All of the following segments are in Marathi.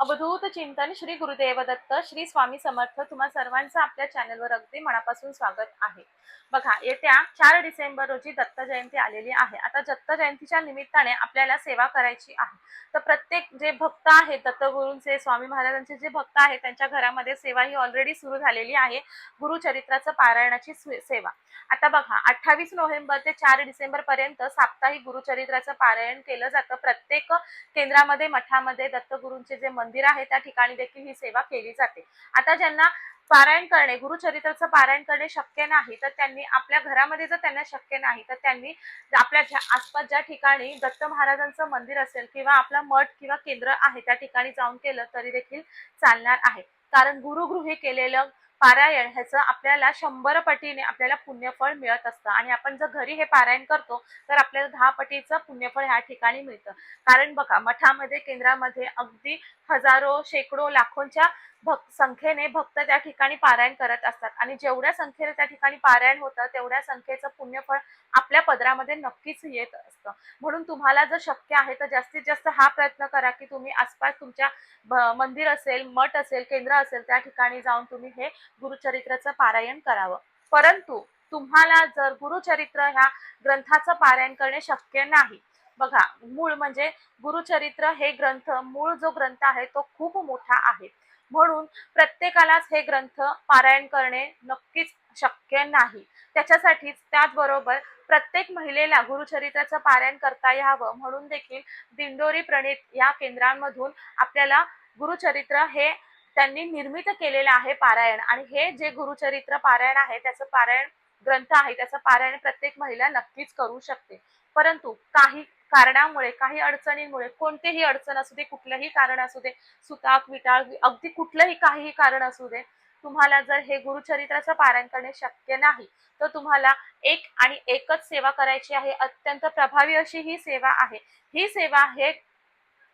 अवधूत चिंतन श्री गुरुदेव दत्त श्री स्वामी समर्थ तुम्हा सर्वांचं आपल्या चॅनलवर अगदी मनापासून स्वागत आहे. बघा येत्या चार डिसेंबर रोजी दत्त जयंती आलेली आहे. आता दत्त जयंतीच्या निमित्ताने आपल्याला सेवा करायची आहे. तर प्रत्येक जे भक्त आहेत दत्तगुरूंचे स्वामी महाराजांचे जे भक्त आहेत त्यांच्या घरामध्ये सेवा ही ऑलरेडी सुरू झालेली आहे. गुरुचरित्राचं पारायणाची सेवा. आता बघा अठ्ठावीस नोव्हेंबर ते चार डिसेंबर पर्यंत साप्ताहिक गुरुचरित्राचं पारायण केलं जातं. प्रत्येक केंद्रामध्ये मठामध्ये दत्तगुरूंचे जे मंदिर आहे त्या ठिकाणी देखील ही सेवा केली जाते. आता ज्यांना पारायण करणे गुरुचरित्राचं पारायण करणे शक्य नाही तर त्यांनी आपल्या घरामध्ये जर त्यांना शक्य नाही तर त्यांनी आपल्या ज्या आसपास ज्या ठिकाणी दत्त महाराजांचं मंदिर असेल किंवा आपला मठ किंवा केंद्र आहे त्या ठिकाणी जाऊन केलं तरी देखील चालणार आहे. कारण गुरुगृही केलेलं पारायण ह्याचं आपल्याला शंभर पटीने आपल्याला पुण्यफळ मिळत असतं. आणि आपण जर घरी हे पारायण करतो तर आपल्याला दहा पटीचं पुण्यफळ ह्या ठिकाणी मिळतं. कारण बघा मठामध्ये केंद्रामध्ये अगदी हजारो शेकडो लाखोंच्या भक्त संख्येने भक्त त्या ठिकाणी पारायण करत असतात. आणि जेवढ्या संख्येने त्या ठिकाणी पारायण होतं तेवढ्या संख्येचं पुण्यफळ आपल्या पदरामध्ये नक्कीच येत असतं. म्हणून तुम्हाला जर शक्य आहे तर जास्तीत जास्त हा प्रयत्न करा की तुम्ही आसपास तुमच्या मंदिर असेल मठ असेल केंद्र असेल त्या ठिकाणी जाऊन तुम्ही हे गुरुचरित्राचं पारायण करावं. परंतु तुम्हाला जर गुरुचरित्र ह्या ग्रंथाचं पारायण करणे शक्य नाही. बघा मूळ म्हणजे गुरुचरित्र हे ग्रंथ मूळ जो ग्रंथ आहे तो खूप मोठा आहे. म्हणून प्रत्येकालाच हे ग्रंथ पारायण करणे नक्कीच शक्य नाही. त्याच्यासाठीच त्याचबरोबर प्रत्येक महिलेला गुरुचरित्राचं पारायण करता यावं म्हणून देखील दिंडोरी प्रणित या केंद्रांमधून आपल्याला गुरुचरित्र हे त्यांनी निर्मित केलेलं आहे पारायण. आणि हे जे गुरुचरित्र पारायण आहे त्याचं पारायण ग्रंथ आहे त्याचं पारायण प्रत्येक महिला नक्कीच करू शकते. परंतु काही कारणामुळे काही अडचणींमुळे कोणतेही अडचण असू दे कुठलंही कारण असू दे सुताक विटाळ अगदी कुठलंही काहीही कारण असू दे तुम्हाला जर हे गुरुचरित्राचं पारायण करणे शक्य नाही तर तुम्हाला एक आणि एकच सेवा करायची आहे. अत्यंत प्रभावी अशी ही सेवा आहे. ही सेवा हे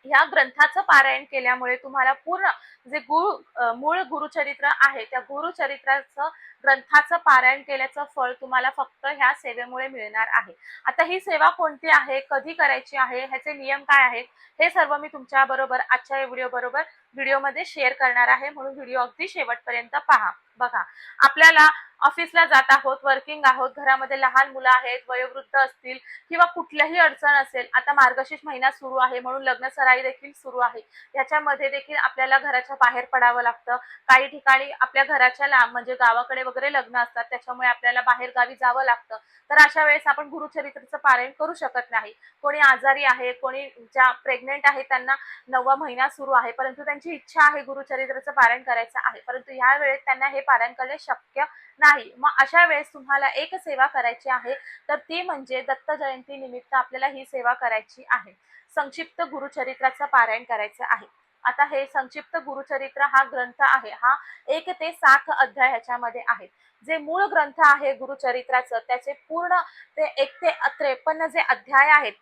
ह्या ग्रंथाचं पारायण केल्यामुळे तुम्हाला पूर्ण जे गुरु मूळ गुरुचरित्र आहे त्या गुरुचरित्राचं ग्रंथाचं पारायण केल्याचं फळ तुम्हाला फक्त ह्या सेवेमुळे मिळणार आहे. आता ही सेवा कोणती आहे कधी करायची आहे ह्याचे नियम काय आहेत हे सर्व मी तुमच्या बरोबर आजच्या व्हिडिओ बरोबर व्हिडिओमध्ये शेअर करणार आहे म्हणून व्हिडिओ अगदी शेवटपर्यंत पहा. बघा आपल्याला ऑफिसला जात आहोत वर्किंग आहोत घरामध्ये लहान मुलं आहेत वयोवृद्ध असतील किंवा कुठल्याही अडचण असेल आता मार्गशीर्ष महिना सुरू आहे म्हणून लग्न सराई देखील सुरू आहे. याच्यामध्ये देखील आपल्याला घराच्या बाहेर पडावं लागतं. काही ठिकाणी आपल्या घराच्या लांब म्हणजे गावाकडे वगैरे लग्न असतात त्याच्यामुळे आपल्याला बाहेर गावी जावं लागतं. तर अशा वेळेस आपण गुरुचरित्राचं पारायण करू शकत नाही. कोणी आजारी आहे कोणी ज्या प्रेग्नेंट आहे त्यांना नववा महिना सुरू आहे परंतु त्यांची इच्छा आहे गुरुचरित्राचं पारायण करायचं आहे. परंतु ह्या वेळेत त्यांना हे पारायण करणे शक्य नाही. मग अशा वेळेस तुम्हाला एक सेवा करायची आहे तर ती म्हणजे दत्त जयंती निमित्त आपल्याला ही सेवा करायची आहे. संक्षिप्त गुरुचरित्राचं पारायण करायचं आहे. आता हे संक्षिप्त गुरुचरित्र हा ग्रंथ आहे. हा एक ते सात अध्याय ह्याच्यामध्ये आहे. जे मूळ ग्रंथ आहे गुरुचरित्राचं त्याचे पूर्ण ते एक ते त्रेपन्न जे अध्याय आहेत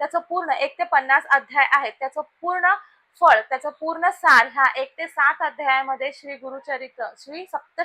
त्याचं पूर्ण एक ते पन्नास अध्याय आहेत त्याचं पूर्ण फळ त्याचं पूर्ण सार ह्या एक ते सात अध्यायामध्ये श्री गुरुचरित्र श्री सप्त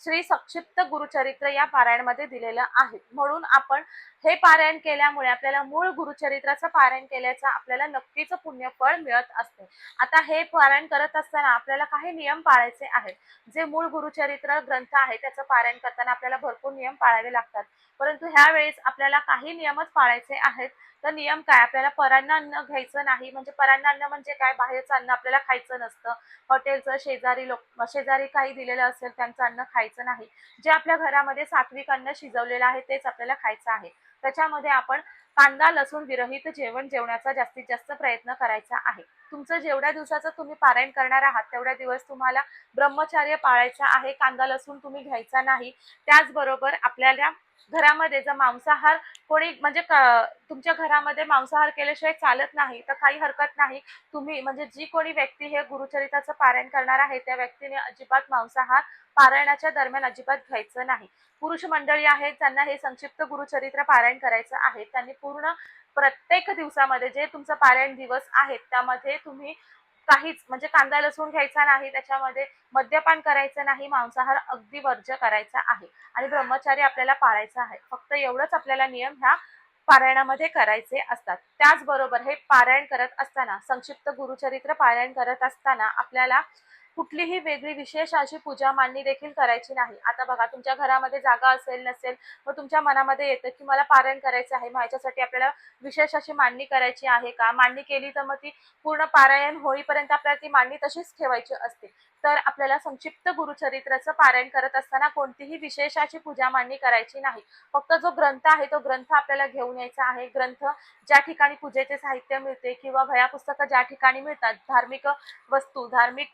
श्री संक्षिप्त गुरुचरित्र या पारायणमध्ये दिलेलं आहे. म्हणून आपण हे पारायण केल्यामुळे आपल्याला मूळ गुरुचरित्राचं पारायण केल्याचं आपल्याला नक्कीच पुण्यफळ मिळत असते. आता हे पारायण करत असताना आपल्याला काही नियम पाळायचे आहेत. जे मूळ गुरुचरित्र ग्रंथ आहे त्याचं पारायण करताना आपल्याला भरपूर नियम पाळावे लागतात. परंतु ह्या वेळेस आपल्याला काही नियमच पाळायचे आहेत. तर नियम काय? आपल्याला परान्न अन्न घ्यायचं नाही. म्हणजे परान्न अन्न म्हणजे काय? बाहेरचं अन्न आपल्याला खायचं नसतं. हॉटेलचं शेजारी लोक शेजारी काही दिलेलं असेल त्यांचं अन्न खायचं नाही. जे आपल्या घरामध्ये सात्विक अन्न शिजवलेलं आहे तेच आपल्याला खायचं आहे. त्याच्यामध्ये आपण कांदा लसूण विरहित जेवण जेवण्याचा जास्तीत जास्त प्रयत्न करायचा आहे. तुमचं जेवढ्या दिवसाचं तुम्ही पारायण करणार आहात तेवढ्या दिवस तुम्हाला ब्रह्मचार्य पाळायचं आहे कांदा लसूण तुम्ही घ्यायचा नाही. त्याचबरोबर आपल्याला घरामध्ये जर मांसाहार कोणी म्हणजे तुमच्या घरामध्ये मांसाहार केल्याशिवाय चालत नाही तर काही हरकत नाही. तुम्ही म्हणजे जी कोणी व्यक्ती हे गुरुचरिताचं पारायण करणार आहे त्या व्यक्तीने अजिबात मांसाहार पारायणाच्या दरम्यान अजिबात घ्यायचं नाही. पुरुष मंडळी आहेत त्यांना हे संक्षिप्त गुरुचरित्र पारायण करायचं आहे. त्यांनी पूर्ण प्रत्येक दिवसामध्ये जे तुमचं पारायण दिवस आहेत त्यामध्ये तुम्ही काहीच म्हणजे कांदा लसूण घ्यायचा नाही त्याच्यामध्ये मद्यपान करायचं नाही मांसाहार अगदी वर्ज्य करायचा आहे. आणि ब्रह्मचारी आपल्याला पाळायचा आहे. फक्त एवढंच आपल्याला नियम ह्या पारायणामध्ये करायचे असतात. त्याचबरोबर हे पारायण करत असताना संक्षिप्त गुरुचरित्र पारायण करत असताना आपल्याला कुठलीही वेगळी विशेष अशी पूजा मांडणी देखील करायची नाही. आता बघा तुमच्या घरामध्ये जागा असेल नसेल मग तुमच्या मनामध्ये येतं की मला पारायण करायचं आहे मग ह्याच्यासाठी आपल्याला विशेष अशी मांडणी करायची आहे का? मांडणी केली तर मग ती पूर्ण पारायण होईपर्यंत आपल्याला ती मांडणी तशीच ठेवायची असते. तर आपल्याला संक्षिप्त गुरुचरित्राचं पारायण करत असताना कोणतीही विशेष अशी पूजा मांडणी करायची नाही. फक्त जो ग्रंथ आहे तो ग्रंथ आपल्याला घेऊन यायचा आहे. ग्रंथ ज्या ठिकाणी पूजेचे साहित्य मिळते किंवा वया पुस्तकं ज्या ठिकाणी मिळतात धार्मिक वस्तू धार्मिक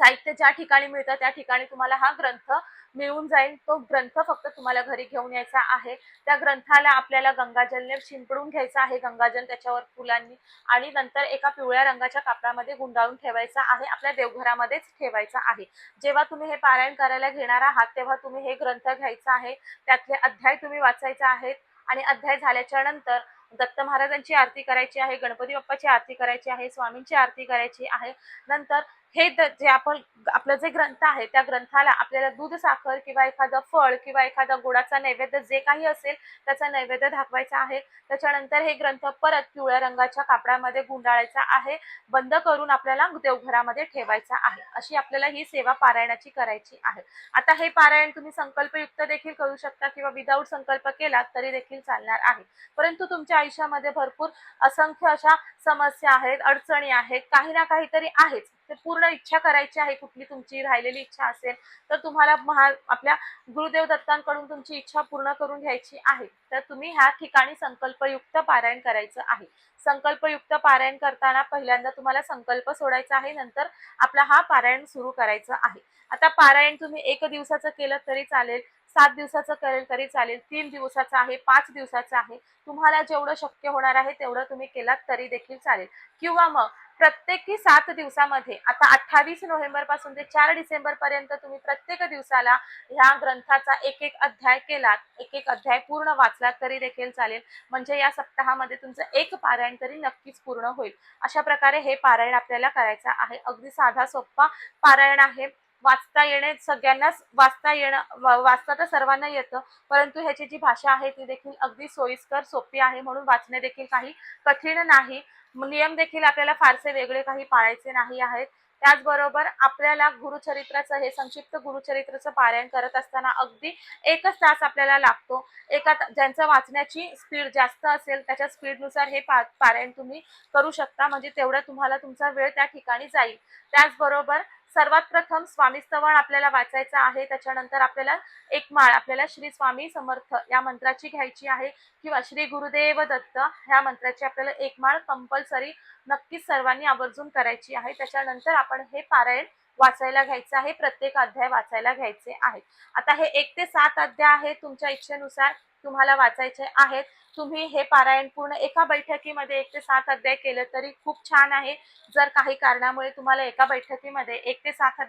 साहित्य ज्या ठिकाणी मिळतं त्या ठिकाणी तुम्हाला हा ग्रंथ मिळून जाईल. तो ग्रंथ फक्त तुम्हाला घरी घेऊन यायचा आहे. त्या ग्रंथाला आपल्याला गंगाजलने शिंपडून घ्यायचा आहे. गंगाजल त्याच्यावर फुलांनी आणि नंतर एका पिवळ्या रंगाच्या कापडामध्ये गुंडाळून ठेवायचा आहे. आपल्या देवघरामध्येच ठेवायचा आहे. जेव्हा तुम्ही हे पारायण करायला घेणार आहात तेव्हा तुम्ही हे ग्रंथ घ्यायचा आहे. त्यातले अध्याय तुम्ही वाचायचे आहेत आणि अध्याय झाल्याच्यानंतर दत्त महाराजांची आरती करायची आहे गणपती बाप्पाची आरती करायची आहे स्वामींची आरती करायची आहे. नंतर हे जे आपण आपलं जे ग्रंथ आहे त्या ग्रंथाला आपल्याला दूध साखर किंवा एखादं फळ किंवा एखादा गोडाचा नैवेद्य जे काही असेल त्याचा नैवेद्य दाखवायचा आहे. त्याच्यानंतर हे ग्रंथ परत पिवळ्या रंगाच्या कापडामध्ये गुंडाळायचा आहे. बंद करून आपल्याला देवघरामध्ये ठेवायचा आहे. अशी आपल्याला ही सेवा पारायणाची करायची आहे. आता हे पारायण तुम्ही संकल्पयुक्त देखील करू शकता किंवा विदाऊट संकल्प केला तरी देखील चालणार आहे. परंतु तुमच्या आयुष्यामध्ये भरपूर असंख्य अशा समस्या आहेत अडचणी आहेत काही ना काहीतरी आहेच. ते पूर्ण इच्छा करायची आहे कुठली तुमची राहिलेली इच्छा असेल तर तुम्हाला महा आपल्या गुरुदेव दत्तांकडून तुमची इच्छा पूर्ण करून घ्यायची आहे. तर तुम्ही ह्या ठिकाणी संकल्पयुक्त पारायण करायचं आहे. संकल्पयुक्त पारायण करताना पहिल्यांदा तुम्हाला संकल्प सोडायचा आहे नंतर आपला हा पारायण सुरू करायचं आहे. आता पारायण तुम्ही एक दिवसाचं केलं तरी चालेल सात दिवसाचं करेल तरी चालेल तीन दिवसाचं आहे पाच दिवसाचं आहे. तुम्हाला जेवढं शक्य होणार आहे तेवढं तुम्ही केलात तरी देखील चालेल. किंवा मग प्रत्येकी सात दिवसामध्ये आता अठ्ठावीस नोव्हेंबरपासून ते चार डिसेंबर पर्यंत तुम्ही प्रत्येक दिवसाला ह्या ग्रंथाचा एक एक अध्याय केलात एक एक अध्याय पूर्ण वाचलात तरी देखील चालेल. म्हणजे या सप्ताहामध्ये तुमचं एक पारायण तरी नक्कीच पूर्ण होईल. अशा प्रकारे हे पारायण आपल्याला करायचं आहे. अगदी साधा सोप्पा पारायण आहे. वाचता येणे सगळ्यांनाच वाचता येणं वाचता तर सर्वांना येतं परंतु ह्याची जी भाषा आहे ती देखील अगदी सोयीस्कर सोपी आहे म्हणून वाचणे देखील काही कठीण नाही. नियम देखील आपल्याला फारसे वेगळे काही पाळायचे नाही आहेत. त्याचबरोबर आपल्याला गुरुचरित्राचं हे संक्षिप्त गुरुचरित्राचं पारायण करत असताना अगदी एकच तास आपल्याला लागतो. एका ज्यांचं वाचण्याची स्पीड जास्त असेल त्याच्या स्पीडनुसार हे पा पारायण तुम्ही करू शकता. म्हणजे तेवढा तुम्हाला तुमचा वेळ त्या ठिकाणी जाईल. त्याचबरोबर सर्वात प्रथम स्वामी स्तवण आपल्याला वाचायचं आहे त्याच्यानंतर आपल्याला एक माळ आपल्याला श्री स्वामी समर्थ या मंत्राची घ्यायची आहे किंवा श्री गुरुदेव दत्त ह्या मंत्राची आपल्याला एक माळ कंपल्सरी नक्कीच सर्वांनी आवर्जून करायची आहे. त्याच्यानंतर आपण हे पारायण वाचायला घ्यायचं आहे प्रत्येक अध्याय वाचायला घ्यायचे आहेत. आता हे एक ते सात अध्याय आहेत तुमच्या इच्छेनुसार तुम्हाला वाचायचे आहेत. तुम्ही हे पारायण पूर्ण एका बैठकीमध्ये एक ते सात अध्याय केलं तरी खूप छान आहे. जर काही कारणामुळे तुम्हाला एका बैठकीमध्ये एक ते सात